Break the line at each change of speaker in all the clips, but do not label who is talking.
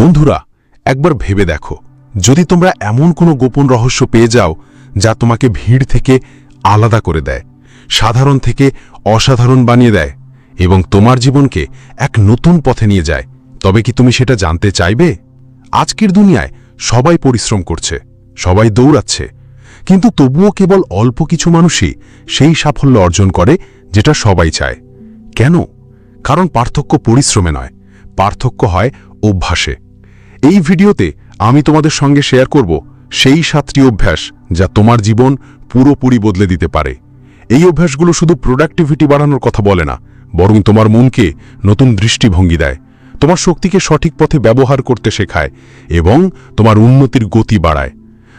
বন্ধুরা, একবার ভেবে দেখো। যদি তোমরা এমন কোনো গোপন রহস্য পেয়ে যাও, যা তোমাকে ভিড় থেকে আলাদা করে দেয়, সাধারণ থেকে অসাধারণ বানিয়ে দেয়, এবং তোমার জীবনকে এক নতুন পথে নিয়ে যায়, তবে কি তুমি সেটা জানতে চাইবে? আজকের দুনিয়ায় সবাই পরিশ্রম করছে, সবাই দৌড়াচ্ছে, কিন্তু তবুও কেবল অল্প কিছু মানুষই সেই সাফল্য অর্জন করে যেটা সবাই চায়। কেন? কারণ পার্থক্য পরিশ্রমে নয়, পার্থক্য হয় অভ্যাসে। এই ভিডিওতে আমি তোমাদের সঙ্গে শেয়ার করব সেই সাতটি অভ্যাস যা তোমার জীবন পুরোপুরি বদলে দিতে পারে। এই অভ্যাসগুলো শুধু প্রোডাক্টিভিটি বাড়ানোর কথা বলে না, বরং তোমার মনকে নতুন দৃষ্টিভঙ্গি দেয়, তোমার শক্তিকে সঠিক পথে ব্যবহার করতে শেখায় এবং তোমার উন্নতির গতি বাড়ায়।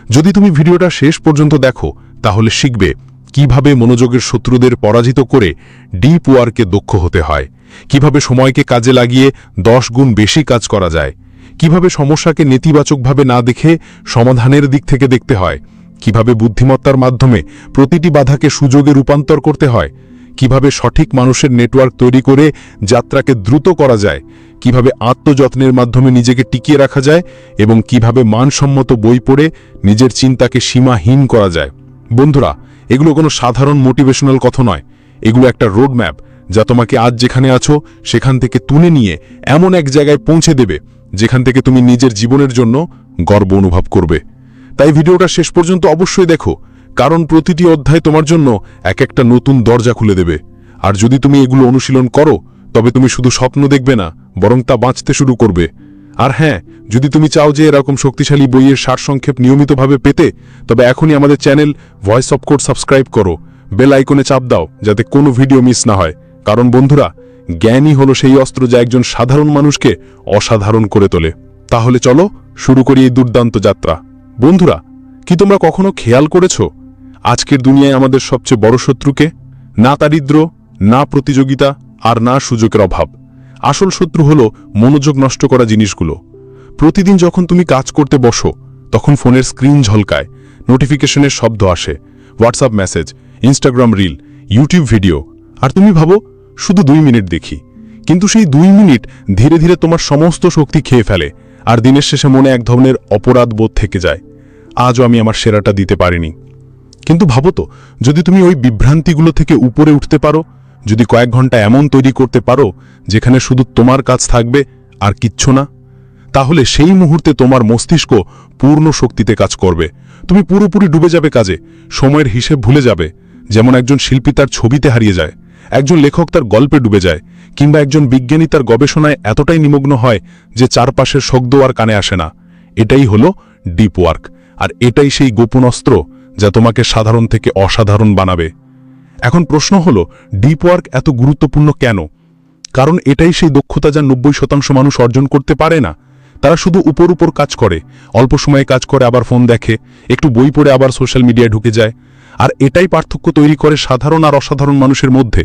যদি তুমি ভিডিওটা শেষ পর্যন্ত দেখো, তাহলে শিখবে কীভাবে মনোযোগের শত্রুদের পরাজিত করে ডিপ ওয়ার্কে দক্ষ হতে হয়, কীভাবে সময়কে কাজে লাগিয়ে দশ গুণ বেশি কাজ করা যায় কীভাবে সমস্যাকে নেতিবাচকভাবে না দেখে সমাধানের দিক থেকে দেখতে হয়? কীভাবে বুদ্ধিমত্তার মাধ্যমে প্রতিটি বাধাকে সুযোগে রূপান্তর করতে হয়? কীভাবে সঠিক মানুষের নেটওয়ার্ক তৈরি করে যাত্রাকে দ্রুত করা যায়? কীভাবে আত্মযত্নের মাধ্যমে নিজেকে টিকিয়ে রাখা যায়? এবং কীভাবে মানসম্মত বই পড়ে নিজের চিন্তাকে সীমাহীন করা যায়? বন্ধুরা, এগুলো কোনো সাধারণ মোটিভেশনাল কথা নয়। এগুলো একটা রোডম্যাপ যা তোমাকে আজ যেখানে আছো, সেখান থেকে তুলে নিয়ে এমন এক জায়গায় পৌঁছে দেবে। যেখান থেকে তুমি নিজের জীবনের জন্য গর্ব অনুভব করবে। তাই ভিডিওটা শেষ পর্যন্ত অবশ্যই দেখো, কারণ প্রতিটি অধ্যায় তোমার জন্য এক একটা নতুন দরজা খুলে দেবে। আর যদি তুমি এগুলো অনুশীলন করো, তবে তুমি শুধু স্বপ্ন দেখবে না, বরং তা বাঁচতে শুরু করবে। আর হ্যাঁ যদি তুমি চাও যে এরকম শক্তিশালী বইয়ের সারসংক্ষেপ নিয়মিতভাবে পেতে, তবে এখনই আমাদের channel voice of code subscribe করো। বেল আইকনে চাপ দাও, যাতে কোনো ভিডিও মিস না হয়। কারণ বন্ধুরা জ্ঞানই হলো সেই অস্ত্র যা একজন সাধারণ মানুষকে অসাধারণ করে তোলে। তাহলে চলো শুরু করি এই দুর্দান্ত যাত্রা। বন্ধুরা, কি তোমরা কখনো খেয়াল করেছ? আজকের দুনিয়ায় আমাদের সবচেয়ে বড় শত্রুকে? না দারিদ্র, না প্রতিযোগিতা, আর না সুযোগের অভাব। আসল শত্রু হলো মনোযোগ নষ্ট করা জিনিসগুলো। প্রতিদিন যখন তুমি কাজ করতে বসো, তখন ফোনের স্ক্রিন ঝলকায়, নোটিফিকেশনের শব্দ আসে, WhatsApp message, Instagram reel, YouTube video. আর তুমি ভাবো শুধু দুই মিনিট দেখি। কিন্তু সেই দুই মিনিট ধীরে ধীরে তোমার সমস্ত শক্তি খেয়ে ফেলে, আর দিনের শেষে মনে এক ধরনের অপরাধ বোধ থেকে যায়। আজও আমি আমার সেরাটা দিতে পারিনি। কিন্তু ভাবো তো, যদি তুমি ওই বিভ্রান্তিগুলো থেকে উপরে উঠতে পারো, যদি কয়েক ঘণ্টা এমন তৈরি করতে পারো, যেখানে শুধু তোমার কাজ থাকবে আর কিচ্ছু না, তাহলে সেই মুহূর্তে তোমার মস্তিষ্ক পূর্ণ শক্তিতে কাজ করবে। তুমি পুরোপুরি ডুবে যাবে কাজে, সময়ের হিসেব ভুলে যাবে, যেমন একজন শিল্পী তার ছবিতে হারিয়ে যায়। একজন লেখক তার গল্পে ডুবে যায়, কিংবা একজন বিজ্ঞানী তার গবেষণায় এতটাই নিমগ্ন হয় যে চারপাশের শব্দ আর কানে আসে না। এটাই হলো ডিপ ওয়ার্ক আর এটাই সেই গোপন অস্ত্র যা তোমাকে সাধারণ থেকে অসাধারণ বানাবে। এখন প্রশ্ন হলো ডিপ ওয়ার্ক এত গুরুত্বপূর্ণ কেন? কারণ এটাই সেই দক্ষতা যা নব্বই শতাংশ মানুষ অর্জন করতে পারে না। তারা শুধু উপর উপর কাজ করে, অল্প সময়ে কাজ করে আবার ফোন দেখে, একটু বই পড়ে আবার সোশ্যাল মিডিয়ায় ঢুকে যায়। আর এটাই পার্থক্য তৈরি করে সাধারণ আর অসাধারণ মানুষের মধ্যে।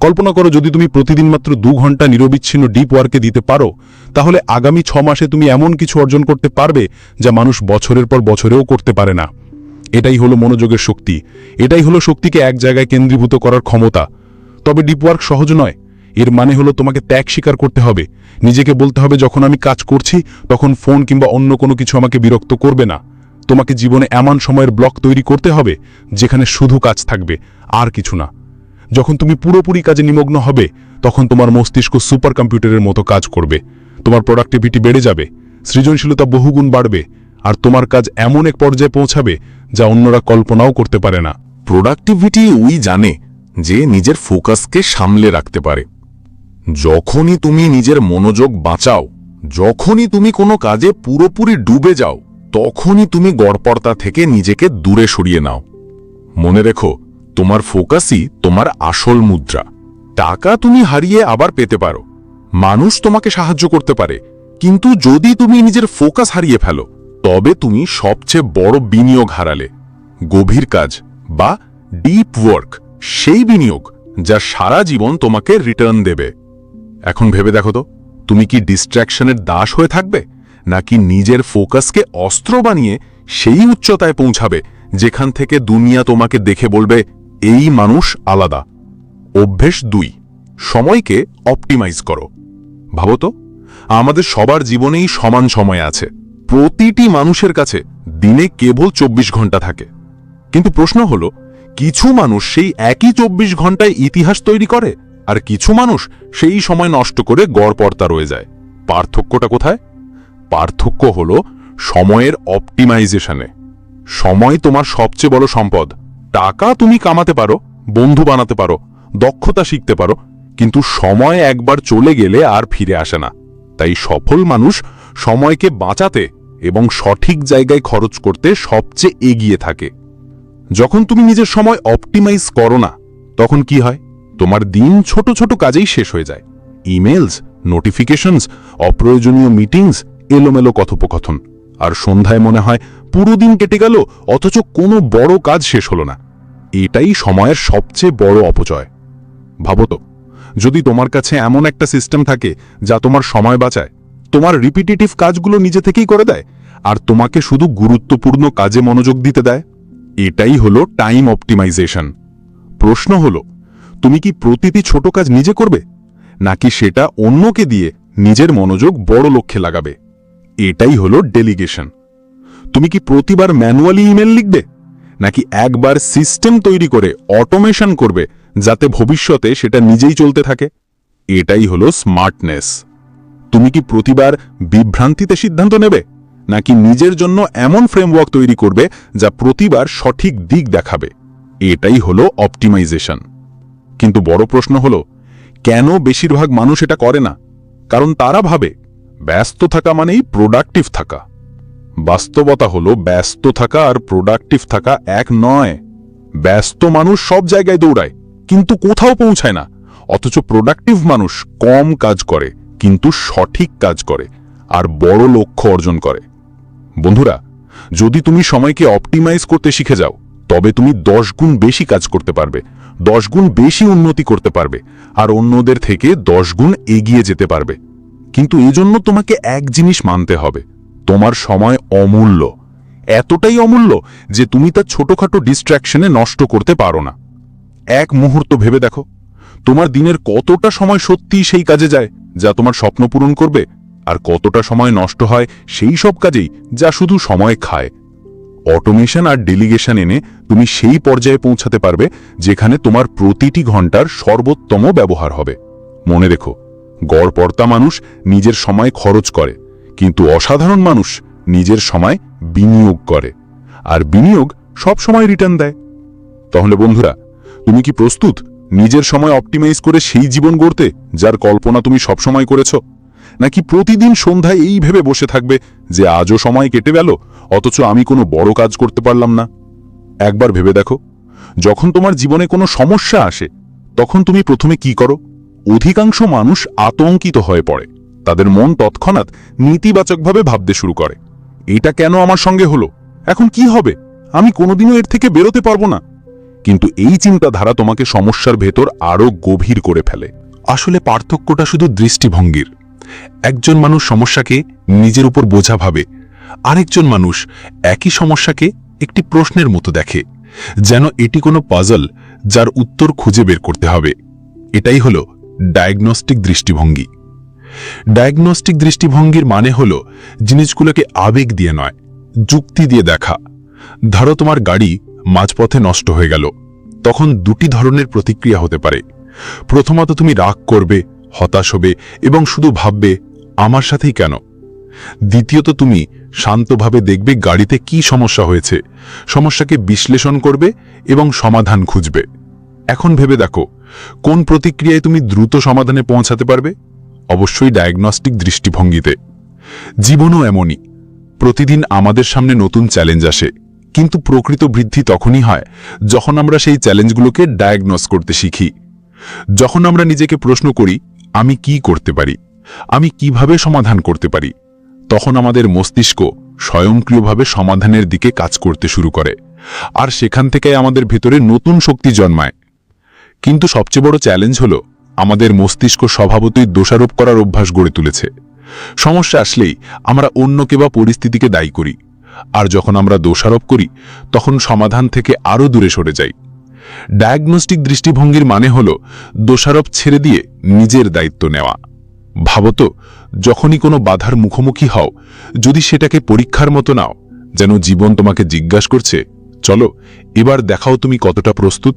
কল্পনা করো যদি তুমি প্রতিদিন মাত্র দু ঘণ্টা নিরবিচ্ছিন্ন ডিপ ওয়ার্কে দিতে পারো, তাহলে আগামী ছ মাসে তুমি এমন কিছু অর্জন করতে পারবে যা মানুষ বছরের পর বছরেও করতে পারে না। এটাই হলো মনোযোগের শক্তি। এটাই হলো শক্তিকে এক জায়গায় কেন্দ্রীভূত করার ক্ষমতা। তবে ডিপ ওয়ার্ক সহজ নয়। এর মানে হলো তোমাকে ত্যাগ স্বীকার করতে হবে। নিজেকে বলতে হবে, যখন আমি কাজ করছি, তখন ফোন কিংবা অন্য কোনো কিছু আমাকে বিরক্ত করবে না। তোমাকে জীবনে এমন সময়ের ব্লক তৈরি করতে হবে, যেখানে শুধু কাজ থাকবে, আর কিছু না। যখন তুমি পুরোপুরি কাজে নিমগ্ন হবে, তখন তোমার মস্তিষ্ক সুপার কম্পিউটারের মতো কাজ করবে। তোমার প্রোডাক্টিভিটি বেড়ে যাবে, সৃজনশীলতা বহুগুণ বাড়বে, আর তোমার কাজ এমন এক পর্যায়ে পৌঁছাবে, যা অন্যরা কল্পনাও করতে পারে না।
প্রোডাক্টিভিটি ওই জানে যে নিজের ফোকাসকে সামলে রাখতে পারে। যখনই তুমি নিজের মনোযোগ বাঁচাও, যখনই তুমি কোনো কাজে পুরোপুরি ডুবে যাও তখনই তুমি গড়পড়তা থেকে নিজেকে দূরে সরিয়ে নাও। মনে রেখো, তোমার ফোকাসই তোমার আসল মুদ্রা। টাকা তুমি হারিয়ে আবার পেতে পারো। মানুষ তোমাকে সাহায্য করতে পারে, কিন্তু যদি তুমি নিজের ফোকাস হারিয়ে ফেলো, তবে তুমি সবচেয়ে বড় বিনিয়োগ হারালে। গভীর কাজ বা ডিপ ওয়ার্ক, সেই বিনিয়োগ যা সারা জীবন তোমাকে রিটার্ন দেবে। এখন ভেবে দেখো তো, তুমি কি ডিস্ট্র্যাকশনের দাস হয়ে থাকবে? নাকি নিজের ফোকাসকে অস্ত্র বানিয়ে সেই উচ্চতায় পৌঁছাবে, যেখান থেকে দুনিয়া তোমাকে দেখে বলবে, এই মানুষ আলাদা অভ্যেস দুই, সময়কে অপটিমাইজ করো। ভাবো তো, আমাদের সবার জীবনেই সমান সময় আছে। প্রতিটি মানুষের কাছে দিনে কেবল চব্বিশ ঘণ্টা থাকে। কিন্তু প্রশ্ন হলো, কিছু মানুষ সেই একই চব্বিশ ঘন্টায় ইতিহাস তৈরি করে, আর কিছু মানুষ সেই সময় নষ্ট করে গড়পর্তা রয়ে যায়। পার্থক্যটা কোথায়? পার্থক্য হলো সময়ের অপটিমাইজেশনে সময় তোমার সবচেয়ে বড় সম্পদ। টাকা তুমি কামাতে পারো, বন্ধু বানাতে পারো, দক্ষতা শিখতে পারো, কিন্তু সময় একবার চলে গেলে আর ফিরে আসে না। তাই সফল মানুষ সময়কে বাঁচাতে এবং সঠিক জায়গায় খরচ করতে সবচেয়ে এগিয়ে থাকে। যখন তুমি নিজের সময় অপটিমাইজ করো না, তখন কি হয়? তোমার দিন ছোট ছোট কাজেই শেষ হয়ে যায়। ইমেলস নোটিফিকেশনস অপ্রয়োজনীয় মিটিংস এলোমেলো কথোপকথন। আর সন্ধ্যায় মনে হয়, পুরো দিন কেটে গেল, অথচ কোনো বড় কাজ শেষ হলো না। এটাই সময়ের সবচেয়ে বড় অপচয়। ভাবো তো, যদি তোমার কাছে এমন একটা সিস্টেম থাকে যা তোমার সময় বাঁচায়, তোমার রিপিটেটিভ কাজগুলো নিজে থেকেই করে দেয়, আর তোমাকে শুধু গুরুত্বপূর্ণ কাজে মনোযোগ দিতে দেয়? এটাই হলো টাইম অপটিমাইজেশন প্রশ্ন হলো, তুমি কি প্রতিটি ছোট কাজ নিজে করবে? নাকি সেটা অন্যকে দিয়ে নিজের মনোযোগ বড় লক্ষ্যে লাগাবে? এটাই হলো ডেলিগেশন তুমি কি প্রতিবার ম্যানুয়ালি ইমেল লিখবে? নাকি একবার সিস্টেম তৈরি করে অটোমেশন করবে যাতে ভবিষ্যতে সেটা নিজেই চলতে থাকে? এটাই হলো স্মার্টনেস তুমি কি প্রতিবার বিভ্রান্তিতে সিদ্ধান্ত নেবে? নাকি নিজের জন্য এমন ফ্রেমওয়ার্ক তৈরি করবে যা প্রতিবার সঠিক দিক দেখাবে? এটাই হলো অপটিমাইজেশন কিন্তু বড় প্রশ্ন হলো, কেন বেশিরভাগ মানুষ এটা করে না? কারণ তারা ভাবে ব্যস্ত থাকা মানেই প্রোডাক্টিভ থাকা। বাস্তবতা হলো ব্যস্ত থাকা আর প্রোডাক্টিভ থাকা এক নয়। ব্যস্ত মানুষ সব জায়গায় দৌড়ায়, কিন্তু কোথাও পৌঁছায় না। অথচ প্রোডাক্টিভ মানুষ কম কাজ করে, কিন্তু সঠিক কাজ করে, আর বড় লক্ষ্য অর্জন করে। বন্ধুরা, যদি তুমি সময়কে অপটিমাইজ করতে শিখে যাও, তবে তুমি দশ গুণ বেশি কাজ করতে পারবে, দশ গুণ বেশি উন্নতি করতে পারবে, আর অন্যদের থেকে দশ গুণ এগিয়ে যেতে পারবে। কিন্তু এজন্য তোমাকে এক জিনিস মানতে হবে। তোমার সময় অমূল্য। এতটাই অমূল্য যে তুমি তা ছোটখাটো ডিস্ট্র্যাকশনে নষ্ট করতে পারো না। এক মুহূর্ত ভেবে দেখো, তোমার দিনের কতটা সময় সত্যিই সেই কাজে যায়, যা তোমার স্বপ্ন পূরণ করবে, আর কতটা সময় নষ্ট হয় সেই সব কাজেই যা শুধু সময় খায়। অটোমেশন আর ডেলিগেশন এনে তুমি সেই পর্যায়ে পৌঁছাতে পারবে, যেখানে তোমার প্রতিটি ঘণ্টার সর্বোত্তম ব্যবহার হবে। মনে রেখো গড়পর্তা মানুষ নিজের সময় খরচ করে, কিন্তু অসাধারণ মানুষ নিজের সময় বিনিয়োগ করে, আর বিনিয়োগ সব সময় রিটার্ন দেয়। তাহলে বন্ধুরা, তুমি কি প্রস্তুত নিজের সময় অপটিমাইজ করে সেই জীবন গড়তে যার কল্পনা তুমি সবসময় করেছ? নাকি প্রতিদিন সন্ধ্যায় এই ভেবে বসে থাকবে যে আজও সময় কেটে গেল, অথচ আমি কোনো বড় কাজ করতে পারলাম না? একবার ভেবে দেখো, যখন তোমার জীবনে কোনো সমস্যা আসে, তখন তুমি প্রথমে কি করো? অধিকাংশ মানুষ আতঙ্কিত হয়ে পড়ে। তাদের মন তৎক্ষণাৎ নেতিবাচকভাবে ভাবতে শুরু করে। এটা কেন আমার সঙ্গে হলো? এখন কি হবে? আমি কোনোদিনও এর থেকে বেরোতে পারব না। কিন্তু এই চিন্তাধারা তোমাকে সমস্যার ভেতর আরও গভীর করে ফেলে। আসলে পার্থক্যটা শুধু দৃষ্টিভঙ্গির। একজন মানুষ সমস্যাকে নিজের উপর বোঝা ভাবে। আরেকজন মানুষ একই সমস্যাকে একটি প্রশ্নের মতো দেখে। যেন এটি কোনো পাজল যার উত্তর খুঁজে বের করতে হবে। এটাই হলো ডায়াগনস্টিক দৃষ্টিভঙ্গি। ডায়াগনস্টিক দৃষ্টিভঙ্গির মানে হলো জিনিসগুলোকে আবেগ দিয়ে নয়, যুক্তি দিয়ে দেখা। ধরো তোমার গাড়ি মাঝপথে নষ্ট হয়ে গেল, তখন দুটি ধরনের প্রতিক্রিয়া হতে পারে। প্রথমত তুমি রাগ করবে, হতাশ হবে এবং শুধু ভাববে, আমার সাথেই কেন? দ্বিতীয়ত তুমি শান্তভাবে দেখবে গাড়িতে কি সমস্যা হয়েছে, সমস্যাকে বিশ্লেষণ করবে এবং সমাধান খুঁজবে। এখন ভেবে দেখো, কোন প্রতিক্রিয়ায় তুমি দ্রুত সমাধানে পৌঁছাতে পারবে? অবশ্যই ডায়াগনস্টিক দৃষ্টিভঙ্গিতে। জীবনও এমনই। প্রতিদিন আমাদের সামনে নতুন চ্যালেঞ্জ আসে। কিন্তু প্রকৃত বৃদ্ধি তখনই হয় যখন আমরা সেই চ্যালেঞ্জগুলোকে ডায়াগনস করতে শিখি। যখন আমরা নিজেকে প্রশ্ন করি, আমি কি করতে পারি? আমি কীভাবে সমাধান করতে পারি? তখন আমাদের মস্তিষ্ক স্বয়ংক্রিয়ভাবে সমাধানের দিকে কাজ করতে শুরু করে। আর সেখান থেকে আমাদের ভেতরে নতুন শক্তি জন্মায়। কিন্তু সবচেয়ে বড় চ্যালেঞ্জ হল আমাদের মস্তিষ্ক স্বভাবতই দোষারোপ করার অভ্যাস গড়ে তুলেছে। সমস্যা আসলেই আমরা অন্যকে বা পরিস্থিতিকে দায়ী করি, আর যখন আমরা দোষারোপ করি, তখন সমাধান থেকে আরও দূরে সরে যাই। ডায়াগনস্টিক দৃষ্টিভঙ্গির মানে হল দোষারোপ ছেড়ে দিয়ে নিজের দায়িত্ব নেওয়া। ভাবত
যখনই কোনো বাধার মুখোমুখি হও, যদি সেটাকে পরীক্ষার মতো নাও, যেন জীবন তোমাকে জিজ্ঞাসা করছে, চলো, এবার দেখাও তুমি কতটা প্রস্তুত।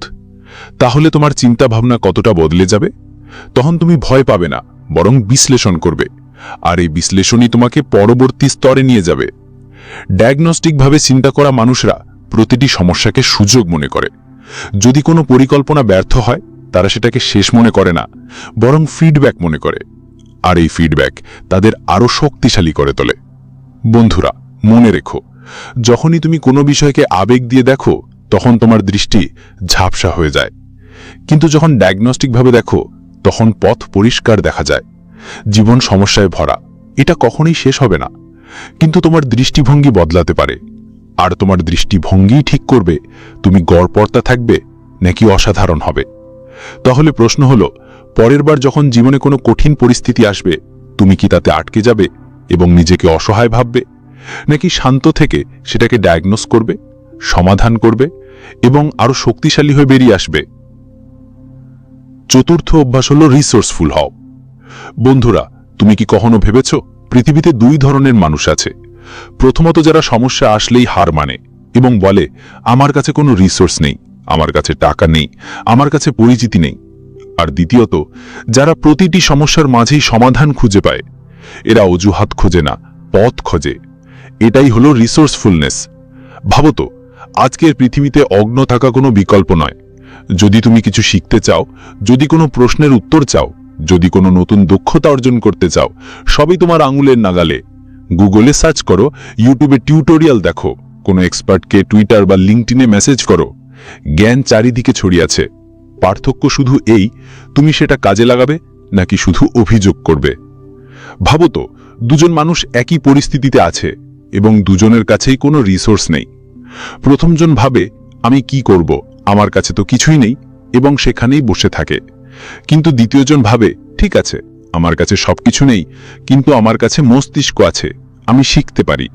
তাহলে তোমার চিন্তাভাবনা কতটা বদলে যাবে? তখন তুমি ভয় পাবে না, বরং বিশ্লেষণ করবে। আর এই বিশ্লেষণই তোমাকে পরবর্তী স্তরে নিয়ে যাবে। ডায়াগনস্টিকভাবে চিন্তা করা মানুষরা প্রতিটি সমস্যাকে সুযোগ মনে করে। যদি কোনো পরিকল্পনা ব্যর্থ হয়, তারা সেটাকে শেষ মনে করে না, বরং ফিডব্যাক মনে করে। আর এই ফিডব্যাক তাদের আরও শক্তিশালী করে তোলে। বন্ধুরা, মনে রেখো, যখনই তুমি কোনো বিষয়কে আবেগ দিয়ে দেখো তখন তোমার দৃষ্টি ঝাপসা হয়ে যায়। কিন্তু যখন ডায়াগনস্টিকভাবে দেখো, তখন পথ পরিষ্কার দেখা যায়। জীবন সমস্যায় ভরা। এটা কখনোই শেষ হবে না। কিন্তু তোমার দৃষ্টিভঙ্গি বদলাতে পারে। আর তোমার দৃষ্টিভঙ্গিই ঠিক করবে, তুমি গড়পর্তা থাকবে, নাকি অসাধারণ হবে। তাহলে প্রশ্ন হলো, পরের বার যখন জীবনে কোনো কঠিন পরিস্থিতি আসবে, তুমি কি তাতে আটকে যাবে এবং নিজেকে অসহায় ভাববে? নাকি শান্ত থেকে সেটাকে ডায়াগনোস করবে, সমাধান করবে এবং আরও শক্তিশালী হয়ে বেরিয়ে আসবে। চতুর্থ অভ্যাস হল রিসোর্সফুল হও। বন্ধুরা, তুমি কি কখনো ভেবেছ পৃথিবীতে দুই ধরনের মানুষ আছে? প্রথমত যারা সমস্যা আসলেই হার মানে এবং বলে, আমার কাছে কোনো রিসোর্স নেই, আমার কাছে টাকা নেই, আমার কাছে পরিচিতি নেই। আর দ্বিতীয়ত, যারা প্রতিটি সমস্যার মাঝেই সমাধান খুঁজে পায়, এরা অজুহাত খোঁজে না, পথ খোঁজে। এটাই হলো রিসোর্সফুলনেস ভাবতো আজকের পৃথিবীতে অগ্ন থাকা কোনো বিকল্প নয়। যদি তুমি কিছু শিখতে চাও, যদি কোনো প্রশ্নের উত্তর চাও, যদি কোনো নতুন দক্ষতা অর্জন করতে চাও, সবই তোমার আঙুলের নাগালে। গুগলে সার্চ করো, ইউটিউবে টিউটোরিয়াল দেখো, কোনো এক্সপার্টকে টুইটার বা লিঙ্কটিনে মেসেজ করো। জ্ঞান চারিদিকে ছড়িয়েছে পার্থক্য শুধু এই, তুমি সেটা কাজে লাগাবে নাকি শুধু অভিযোগ করবে? ভাবো তো, দুজন মানুষ একই পরিস্থিতিতে আছে এবং দুজনের কাছেই কোনো রিসোর্স নেই। প্রথমজন ভাবে, আমি কি করব? আমার কাছে তো কিছুই নেই। এবং সেখানেই বসে থাকে। কিন্তু দ্বিতীয়জন ভাবে, ঠিক আছে, আমার কাছে সবকিছু নেই, কিন্তু আমার কাছে মস্তিষ্ক আছে, আমি শিখতে পারি,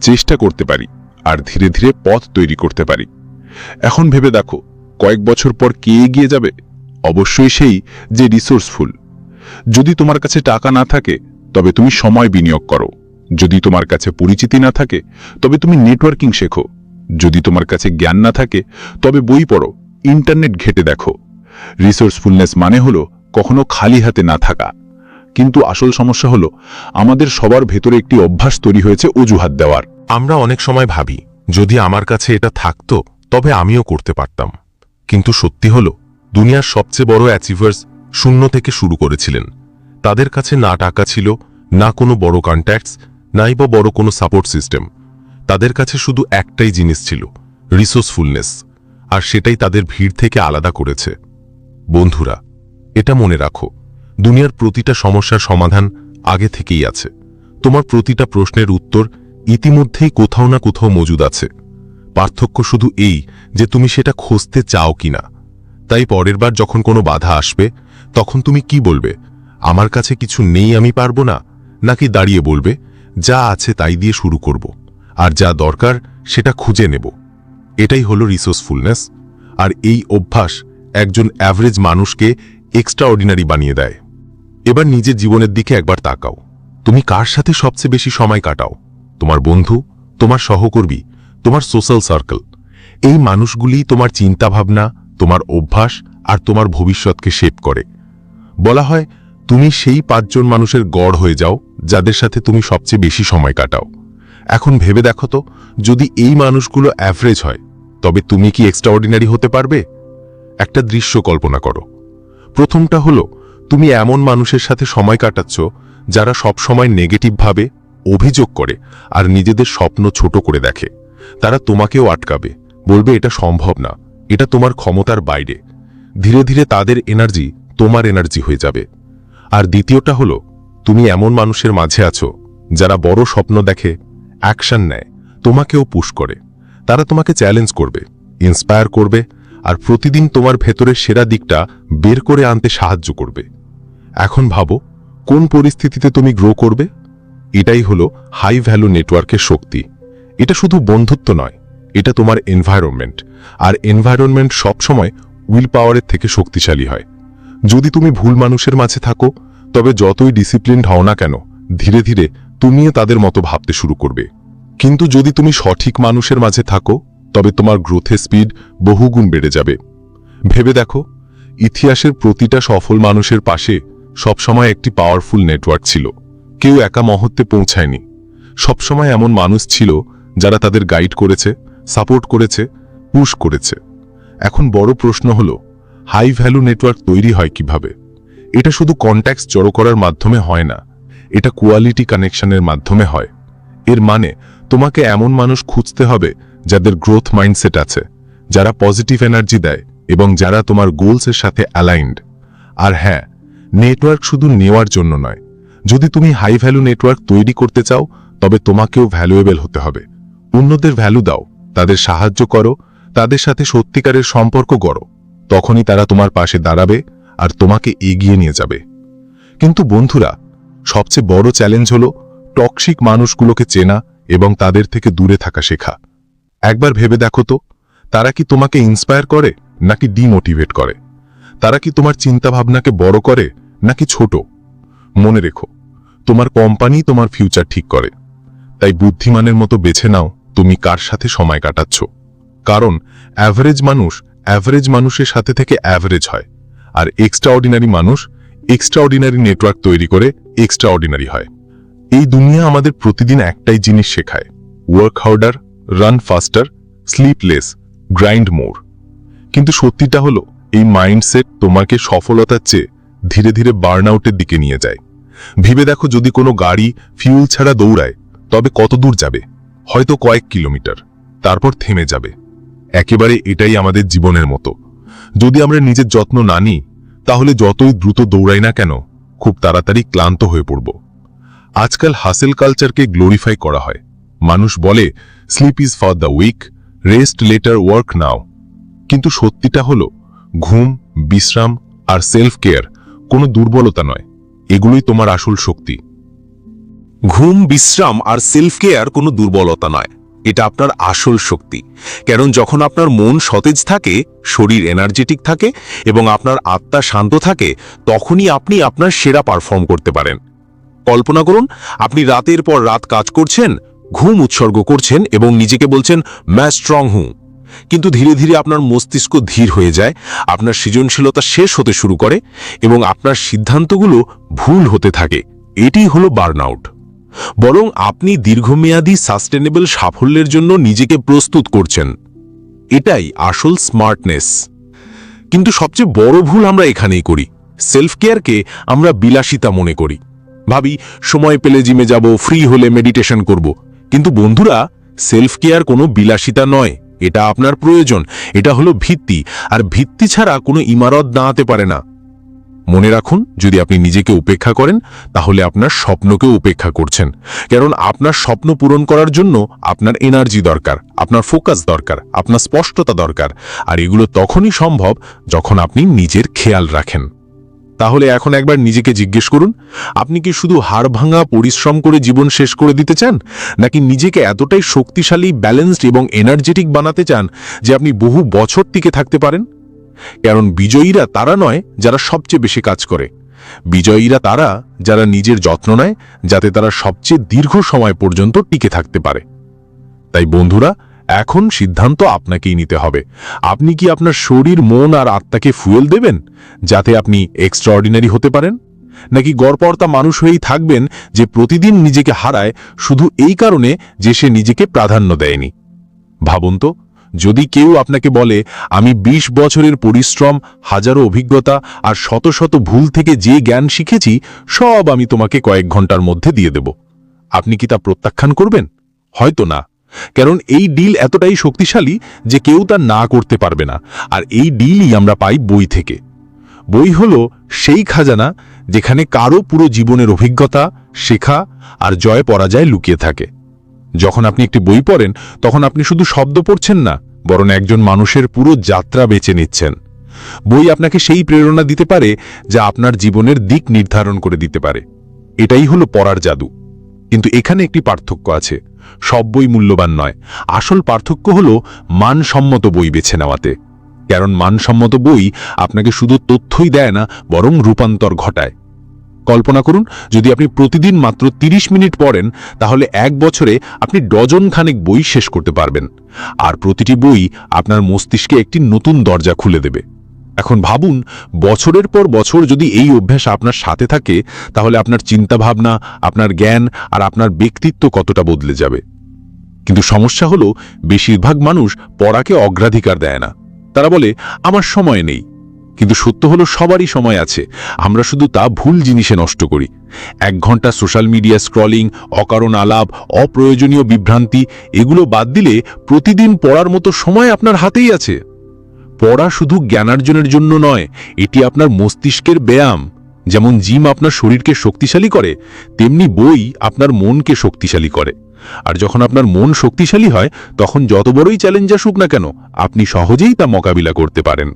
চেষ্টা করতে পারি, আর ধীরে ধীরে পথ তৈরি করতে পারি। এখন ভেবে দেখো, কয়েক বছর পর কে এগিয়ে যাবে? অবশ্যই সেই যে রিসোর্সফুল। যদি তোমার কাছে টাকা না থাকে, তবে তুমি সময় বিনিয়োগ করো। যদি তোমার কাছে পরিচিতি না থাকে, তবে তুমি নেটওয়ার্কিং শেখো। যদি তোমার কাছে জ্ঞান না থাকে, তবে বই পড়ো, ইন্টারনেট ঘেটে দেখো। রিসোর্সফুলনেস মানে হলো কখনো খালি হাতে না থাকা। কিন্তু আসল সমস্যা হলো, আমাদের সবার ভেতরে একটি অভ্যাস তৈরি হয়েছে অজুহাত দেওয়ার।
আমরা অনেক সময় ভাবি, যদি আমার কাছে এটা থাকতো, তবে আমিও করতে পারতাম। কিন্তু সত্যি হল, দুনিয়ার সবচেয়ে বড় অ্যাচিভার্স শূন্য থেকে শুরু করেছিলেন। তাদের কাছে না টাকা ছিল, না কোনো বড় কন্ট্যাক্টস নাই বা বড় কোনো সাপোর্ট সিস্টেম তাদের কাছে শুধু একটাই জিনিস ছিল, রিসোর্সফুলনেস, আর সেটাই তাদের ভিড় থেকে আলাদা করেছে। বন্ধুরা, এটা মনে রাখো, দুনিয়ার প্রতিটা সমস্যার সমাধান আগে থেকেই আছে। তোমার প্রতিটা প্রশ্নের উত্তর ইতিমধ্যেই কোথাও না কোথাও মজুদ আছে। পার্থক্য শুধু এই যে তুমি সেটা খুঁজতে চাও কিনা। তাই পরের বার যখন কোনো বাধা আসবে, তখন তুমি কি বলবে? আমার কাছে কিছু নেই, আমি পারব না? নাকি দাঁড়িয়ে বলবে, যা আছে তাই দিয়ে শুরু করব। আর যা দরকার সেটা খুঁজে নেব। এটাই হলো রিসোর্সফুলনেস, আর এই অভ্যাস একজন অ্যাভারেজ মানুষকে এক্সট্রা অর্ডিনারি বানিয়ে দেয়। এবার নিজের জীবনের দিকে একবার তাকাও। তুমি কার সাথে সবচেয়ে বেশি সময় কাটাও? তোমার বন্ধু, তোমার সহকর্মী, তোমার সোশ্যাল সার্কেল এই মানুষগুলি তোমার চিন্তাভাবনা, তোমার অভ্যাস আর তোমার ভবিষ্যৎকে শেপ করে। বলা হয়, তুমি সেই পাঁচজন মানুষের গড় হয়ে যাও যাদের সাথে তুমি সবচেয়ে বেশি সময় কাটাও। এখন ভেবে দেখো তো, যদি এই মানুষগুলো অ্যাভারেজ হয়, তবে তুমি কি এক্সট্রাঅর্ডিনারি হতে পারবে? একটা দৃশ্য কল্পনা করো। প্রথমটা হলো, তুমি এমন মানুষের সাথে সময় কাটাচ্ছ, যারা সব সময় নেগেটিভভাবে অভিযোগ করে, আর নিজেদের স্বপ্ন ছোট করে দেখে। তারা তোমাকেও আটকাবে, বলবে এটা সম্ভব না, এটা তোমার ক্ষমতার বাইরে। ধীরে ধীরে তাদের এনার্জি তোমার এনার্জি হয়ে যাবে। আর দ্বিতীয়টা হলো, তুমি এমন মানুষের মাঝে আছো, যারা বড় স্বপ্ন দেখে অ্যাকশন নেয়, তোমাকেও পুশ করে। তারা তোমাকে চ্যালেঞ্জ করবে, ইন্সপায়ার করবে, আর প্রতিদিন তোমার ভেতরের সেরা দিকটা বের করে আনতে সাহায্য করবে। এখন ভাবো, কোন পরিস্থিতিতে তুমি গ্রো করবে? এটাই হলো হাই ভ্যালু নেটওয়ার্কের শক্তি। এটা শুধু বন্ধুত্ব নয়, এটা তোমার এনভায়রনমেন্ট আর এনভায়রনমেন্ট সবসময় উইল পাওয়ারের থেকে শক্তিশালী হয়। যদি তুমি ভুল মানুষের মাঝে থাকো, তবে যতই ডিসিপ্লিনড হও না কেন, ধীরে ধীরে তুমিও তাদের মতো ভাবতে শুরু করবে। কিন্তু যদি তুমি সঠিক মানুষের মাঝে থাকো, তবে তোমার গ্রোথের স্পিড বহুগুণ বেড়ে যাবে। ভেবে দেখো, ইতিহাসের প্রতিটা সফল মানুষের পাশে সবসময় একটি পাওয়ারফুল নেটওয়ার্ক ছিল। কেউ একা মহত্বে পৌঁছায়নি। সবসময় এমন মানুষ ছিল যারা তাদের গাইড করেছে সাপোর্ট করেছে পুশ করেছে। এখন বড় প্রশ্ন হল হাই ভ্যালু নেটওয়ার্ক তৈরি হয় কীভাবে? এটা শুধু কন্ট্যাক্টস জড়ো করার মাধ্যমে হয় না, এটা কোয়ালিটি কানেকশনের মাধ্যমে হয়। এর মানে তোমাকে এমন মানুষ খুঁজতে হবে যাদের গ্রোথ মাইন্ডসেট আছে, যারা পজিটিভ এনার্জি দেয় এবং যারা তোমার গোলসের সাথে অ্যালাইন্ড আর হ্যাঁ নেটওয়ার্ক শুধু নেওয়ার জন্য নয়। যদি তুমি হাই ভ্যালু নেটওয়ার্ক তৈরি করতে চাও, তবে তোমাকেও ভ্যালুয়েবল হতে হবে। অন্যদের ভ্যালু দাও, তাদের সাহায্য করো, তাদের সাথে সত্যিকারের সম্পর্ক গড়ো। তখনই তারা তোমার পাশে দাঁড়াবে আর তোমাকে এগিয়ে নিয়ে যাবে। কিন্তু বন্ধুরা, সবচেয়ে বড় চ্যালেঞ্জ হলো টক্সিক মানুষগুলোকে চেনা এবং তাদের থেকে দূরে থাকা শেখা। একবার ভেবে দেখো তো, তারা কি তোমাকে ইন্সপায়ার করে, নাকি ডিমোটিভেট করে? তারা কি তোমার চিন্তাভাবনাকে বড় করে, নাকি ছোট? মনে রেখো, তোমার কোম্পানি তোমার ফিউচার ঠিক করে। তাই বুদ্ধিমানের মতো বেছে নাও, তুমি কার সাথে সময় কাটাচ্ছ। কারণ অ্যাভারেজ মানুষ অ্যাভারেজ মানুষের সাথে থেকে অ্যাভারেজ হয়। আর এক্সট্রা মানুষ এক্সট্রা নেটওয়ার্ক তৈরি করে এক্সট্রা হয়। এই দুনিয়া আমাদের প্রতিদিন একটাই জিনিস শেখায়। Work harder run faster sleepless grind more কিন্তু সত্যিটা হলো, এই মাইন্ডসেট তোমাকে সফলতার চেয়ে ধীরে ধীরে বার্ন আউটের দিকে নিয়ে যায়। ভেবে দেখো যদি কোনো গাড়ি ফিউল ছাড়া দৌড়ায়, তবে কত দূর যাবে? হয়তো কয়েক কিলোমিটার। তারপর থেমে যাবে। একেবারে এটাই আমাদের জীবনের মতো। যদি আমরা নিজের যত্ন না নিই, তাহলে যতই দ্রুত দৌড়াই না কেন, খুব তাড়াতাড়ি ক্লান্ত হয়ে পড়ব। আজকাল হাসেল কালচারকে গ্লোরিফাই করা হয়। মানুষ বলে sleep is for the weak rest later work now কিন্তু সত্যিটা হলো, ঘুম, বিশ্রাম আর সেলফ কেয়ার কোনো দুর্বলতা নয়। এগুলোই তোমার আসল শক্তি।
ঘুম, বিশ্রাম আর সেলফ কেয়ার কোনো দুর্বলতা নয়। এটা আপনার আসল শক্তি। কারণ যখন আপনার মন সতেজ থাকে, শরীর এনার্জেটিক থাকে এবং আপনার আত্মা শান্ত থাকে, তখনই আপনি আপনার সেরা পারফর্ম করতে পারেন। কল্পনা করুন, আপনি রাতের পর রাত কাজ করছেন, ঘুম উৎসর্গ করছেন এবং নিজেকে বলছেন, ম্যা, স্ট্রং হুঁ। কিন্তু ধীরে ধীরে আপনার মস্তিষ্ক ধীর হয়ে যায়, আপনার সৃজনশীলতা শেষ হতে শুরু করে এবং আপনার সিদ্ধান্তগুলো ভুল হতে থাকে। এটি হলো বার্নআউট। বরং আপনি দীর্ঘমেয়াদী সাস্টেনেবল সাফল্যের জন্য নিজেকে প্রস্তুত করছেন। এটাই আসল স্মার্টনেস। কিন্তু সবচেয়ে বড় ভুল আমরা এখানেই করি। সেলফ কেয়ারকে আমরা বিলাসিতা মনে করি। ভাবি, সময় পেলে জিমে যাব ফ্রি হলে মেডিটেশন করব। কিন্তু বন্ধুরা সেলফ কেয়ার কোনো বিলাসিতা নয়, এটা আপনার প্রয়োজন, এটা হলো ভিত্তি, আর ভিত্তি ছাড়া কোনো ইমারত দাঁড়াতে পারে না। মনে রাখুন, যদি আপনি নিজেকে উপেক্ষা করেন, তাহলে আপনার স্বপ্নকেও উপেক্ষা করছেন। কারণ আপনার স্বপ্ন পূরণ করার জন্য আপনার এনার্জি দরকার, আপনার ফোকাস দরকার, আপনার স্পষ্টতা দরকার, আর এগুলো তখনই সম্ভব যখন আপনি নিজের খেয়াল রাখেন। তাহলে এখন একবার নিজেকে জিজ্ঞেস করুন, আপনি কি শুধু হাড় ভাঙা পরিশ্রম করে জীবন শেষ করে দিতে চান, নাকি নিজেকে এতটাই শক্তিশালী ব্যালেন্সড এবং এনার্জেটিক বানাতে চান যে আপনি বহু বছর টিকে থাকতে পারেন? কারণ বিজয়ীরা তারা নয় যারা সবচেয়ে বেশি কাজ করে। বিজয়ীরা তারা যারা নিজের যত্ন নেয়, যাতে তারা সবচেয়ে দীর্ঘ সময় পর্যন্ত টিকে থাকতে পারে। তাই বন্ধুরা এখন সিদ্ধান্ত আপনাকেই নিতে হবে। আপনি কি আপনার শরীর, মন আর আত্মাকে ফুয়েল দেবেন, যাতে আপনি এক্সট্রাঅর্ডিনারি হতে পারেন? নাকি গড়পড়তা মানুষ হয়েই থাকবেন যে প্রতিদিন নিজেকে হারায়, শুধু এই কারণে যে সে নিজেকে প্রাধান্য দেয়নি? ভাবুন তো, যদি কেউ আপনাকে বলে, আমি ২০ বছরের পরিশ্রম, হাজারো অভিজ্ঞতা আর শত শত ভুল থেকে যে জ্ঞান শিখেছি, সব আমি তোমাকে কয়েক ঘণ্টার মধ্যে দিয়ে দেব। আপনি কি তা প্রত্যাখ্যান করবেন? হয়তো না। কারণ এই ডিল এতটাই শক্তিশালী যে কেউ তা না করতে পারবে না। আর এই ডিলই আমরা পাই বই থেকে। বই হল সেই খাজানা যেখানে কারও পুরো জীবনের অভিজ্ঞতা, শেখা আর জয় পরাজয় লুকিয়ে থাকে। যখন আপনি একটি বই পড়েন, তখন আপনি শুধু শব্দ পড়ছেন না, বরং একজন মানুষের পুরো যাত্রা বেছে নিচ্ছেন। বই আপনাকে সেই প্রেরণা দিতে পারে যা আপনার জীবনের দিক নির্ধারণ করে দিতে পারে। এটাই হলো পড়ার জাদু। কিন্তু এখানে একটি পার্থক্য আছে। সব বই মূল্যবান নয়। আসল পার্থক্য হল মানসম্মত বই বেছে নেওয়াতে। কারণ মানসম্মত বই আপনাকে শুধু তথ্যই দেয় না, বরং রূপান্তর ঘটায়। কল্পনা করুন, যদি আপনি প্রতিদিন মাত্র ৩০ মিনিট পড়েন, তাহলে এক বছরে আপনি ডজন খানেক বই শেষ করতে পারবেন। আর প্রতিটি বই আপনার মস্তিষ্কে একটি নতুন দরজা খুলে দেবে। এখন ভাবুন, বছরের পর বছর যদি এই অভ্যাস আপনার সাথে থাকে, তাহলে আপনার চিন্তাভাবনা, আপনার জ্ঞান আর আপনার ব্যক্তিত্ব কতটা বদলে যাবে? কিন্তু সমস্যা হলো, বেশিরভাগ মানুষ পড়াকে অগ্রাধিকার দেয় না। তারা বলে, আমার সময় নেই। কিন্তু সত্য হলো, সবারই সময় আছে। আমরা শুধু তা ভুল জিনিসে নষ্ট করি। এক ঘণ্টা সোশ্যাল মিডিয়া স্ক্রলিং, অকারণ আলাপ, অপ্রয়োজনীয় বিভ্রান্তি, এগুলো বাদ দিলে প্রতিদিন পড়ার মতো সময় আপনার হাতেই আছে। পড়া শুধু জ্ঞানার্জনের জন্য নয়, এটি আপনার মস্তিষ্কের ব্যায়াম। যেমন জিম আপনার শরীরকে শক্তিশালী করে, তেমনি বই আপনার মনকে শক্তিশালী করে। আর যখন আপনার মন শক্তিশালী হয়, তখন যত বড়ই চ্যালেঞ্জ আসুক না কেন, আপনি সহজেই তা মোকাবিলা করতে পারেন।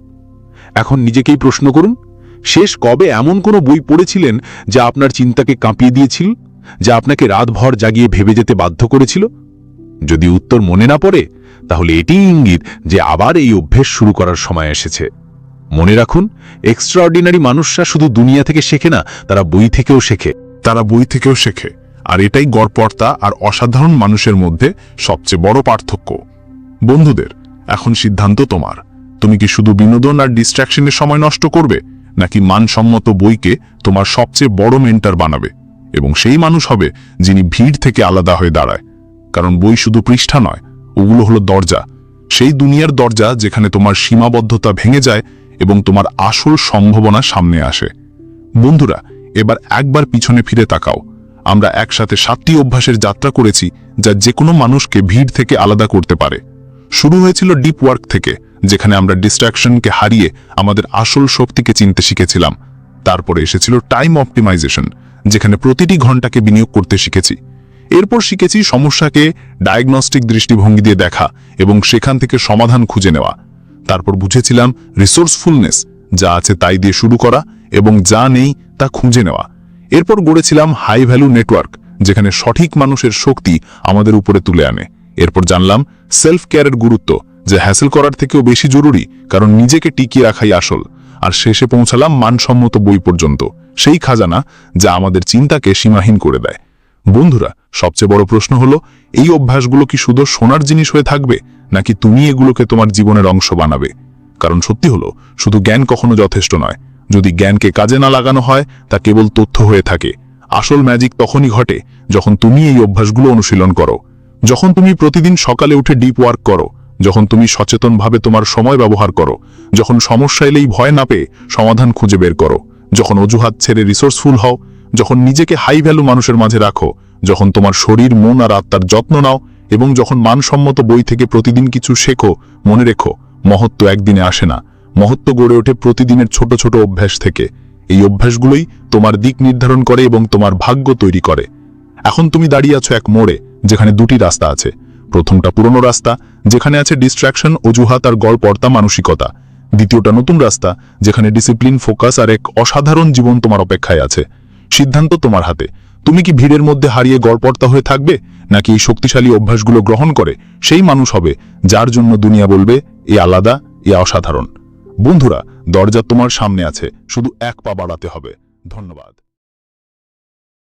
এখন নিজেকেই প্রশ্ন করুন, শেষ কবে এমন কোনো বই পড়েছিলেন যা আপনার চিন্তাকে কাঁপিয়ে দিয়েছিল, যা আপনাকে রাতভর জাগিয়ে ভেবে যেতে বাধ্য করেছিল? যদি উত্তর মনে না পড়ে, তাহলে এটিই ইঙ্গিত যে আবার এই অভ্যেস শুরু করার সময় এসেছে। মনে রাখুন এক্সট্রাঅর্ডিনারি মানুষরা শুধু দুনিয়া থেকে শেখে না, তারা বই থেকেও শেখে।
তারা বই থেকেও শেখে। আর এটাই গড়পর্তা আর অসাধারণ মানুষের মধ্যে সবচেয়ে বড় পার্থক্য। বন্ধুদের, এখন সিদ্ধান্ত তোমার। তুমি কি শুধু বিনোদন আর ডিস্ট্র্যাকশনের সময় নষ্ট করবে, নাকি মানসম্মত বইকে তোমার সবচেয়ে বড় মেন্টার বানাবে? এবং সেই মানুষ হবে যিনি ভিড় থেকে আলাদা হয়ে দাঁড়ায়। কারণ বই শুধু পৃষ্ঠা নয়, ওগুলো হলো দরজা। সেই দুনিয়ার দরজা যেখানে তোমার সীমাবদ্ধতা ভেঙে যায় এবং তোমার আসল সম্ভাবনা সামনে আসে। বন্ধুরা, এবার একবার পিছনে ফিরে তাকাও। আমরা একসাথে সাতটি অভ্যাসের যাত্রা করেছি যা যে কোনো মানুষকে ভিড় থেকে আলাদা করতে পারে। শুরু হয়েছিল ডিপ ওয়ার্ক থেকে, যেখানে আমরা ডিস্ট্রাকশনকে হারিয়ে আমাদের আসল শক্তিকে চিনতে শিখেছিলাম। তারপরে এসেছিল টাইম অপটিমাইজেশন যেখানে প্রতিটি ঘন্টাকে বিনিয়োগ করতে শিখেছি। এরপর শিখেছি সমস্যাকে ডায়াগনস্টিক দৃষ্টিভঙ্গি দিয়ে দেখা এবং সেখান থেকে সমাধান খুঁজে নেওয়া। তারপর বুঝেছিলাম রিসোর্সফুলনেস যা আছে তাই দিয়ে শুরু করা এবং যা নেই তা খুঁজে নেওয়া। এরপর গড়েছিলাম হাই ভ্যালু নেটওয়ার্ক যেখানে সঠিক মানুষের শক্তি আমাদের উপরে তুলে আনে। এরপর জানলাম সেলফ কেয়ারের গুরুত্ব, যে হ্যাসেল করার থেকেও বেশি জরুরি, কারণ নিজেকে টিকিয়ে রাখাই আসল। আর শেষে পৌঁছালাম মানসম্মত বই পর্যন্ত, সেই খাজানা যা আমাদের চিন্তাকে সীমাহীন করে দেয়। বন্ধুরা, সবচেয়ে বড় প্রশ্ন হলো, এই অভ্যাসগুলো কি শুধু সোনার জিনিস হয়ে থাকবে, নাকি তুমি এগুলোকে তোমার জীবনের অংশ বানাবে? কারণ সত্যি হলো, শুধু জ্ঞান কখনো যথেষ্ট নয়। যদি জ্ঞানকে কাজে না লাগানো হয়, তা কেবল তথ্য হয়ে থাকে। আসল ম্যাজিক তখনই ঘটে, যখন তুমি এই অভ্যাসগুলো অনুশীলন করো। যখন তুমি প্রতিদিন সকালে উঠে ডিপ ওয়ার্ক করো, যখন তুমি সচেতনভাবে তোমার সময় ব্যবহার করো, যখন সমস্যা এলেই ভয় না পেয়ে সমাধান খুঁজে বের করো, যখন অজুহাত ছেড়ে রিসোর্সফুল হও যখন নিজেকে হাই ভ্যালু মানুষের মাঝে রাখো, যখন তোমার শরীর, মন আর আত্মার যত্ন নাও এবং যখন মানসম্মত বই থেকে প্রতিদিন কিছু শেখো, মনে রেখো, মহত্ব একদিনে আসে না। মহত্ব গড়ে ওঠে প্রতিদিনের ছোট ছোট অভ্যাস থেকে। এই অভ্যাসগুলোই তোমার দিক নির্ধারণ করে এবং তোমার ভাগ্য তৈরি করে। এখন তুমি দাঁড়িয়ে আছো এক মোড়ে, যেখানে দুটি রাস্তা আছে। প্রথমটা পুরনো রাস্তা, যেখানে আছে ডিস্ট্রাকশন অজুহাত আর গড়পর্তা মানসিকতা। দ্বিতীয়টা নতুন রাস্তা, যেখানে ডিসিপ্লিন ফোকাস আর এক অসাধারণ জীবন তোমার অপেক্ষায় আছে। সিদ্ধান্ত তোমার হাতে। তুমি কি ভিড়ের মধ্যে হারিয়ে গড়পর্তা হয়ে থাকবে? নাকি এই শক্তিশালী অভ্যাসগুলো গ্রহণ করে সেই মানুষ হবে যার জন্য দুনিয়া বলবে, এ আলাদা, এ অসাধারণ বন্ধুরা, দরজা তোমার সামনে আছে, শুধু এক পা বাড়াতে হবে। ধন্যবাদ।